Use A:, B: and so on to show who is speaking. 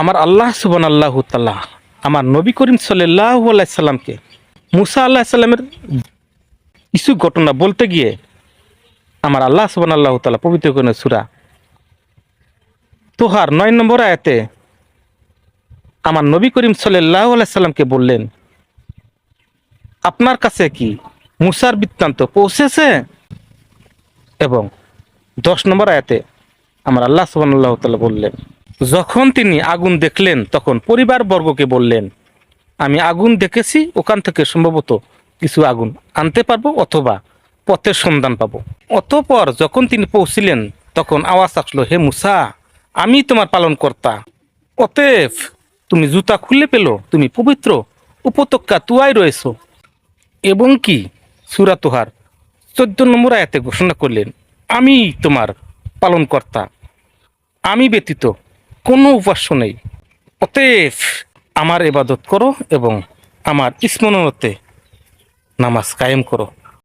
A: আমার আল্লাহ সুবান আল্লাহ তাল্লাহ আমার নবী করিম সাল্লাহ আলাইসাল্লামকে মুসা আল্লাহ সাল্লামের কিছু ঘটনা বলতে গিয়ে আমার আল্লাহ সুবান আল্লাহ তাল্লাহ পবিত্র কোন সুরা তোহার নয় নম্বর আয়াতে আমার নবী করিম সাল্লাহ আলাইসাল্লামকে বললেন, আপনার কাছে কি মুসার বৃত্তান্ত পৌঁছেছে? এবং দশ নম্বর আয়াতে আমার আল্লাহ সুবাহ তাল্লাহ বললেন যখন তিনি আগুন দেখলেন, তখন পরিবার বর্গকে বললেন, আমি আগুন দেখেছি, ওখান থেকে সম্ভবত কিছু আগুন আনতে পারব অথবা পথের সন্ধান পাবো। অতপর যখন তিনি পৌঁছিলেন, তখন আওয়াজ আসলো, হে মুসা, আমি তোমার পালন কর্তা অতএব তুমি জুতা খুলে পেল, তুমি পবিত্র উপত্যকা তুয়াই রয়েছ। এবং কি? সুরা তোহার চোদ্দ নম্বর আয়াতে ঘোষণা করলেন, আমি তোমার পালনকর্তা। আমি ব্যতীত কোনো উপাস্য নেই। অতএব আমার এবাদত করো এবং আমার স্মরণতে নামাজ কায়েম করো।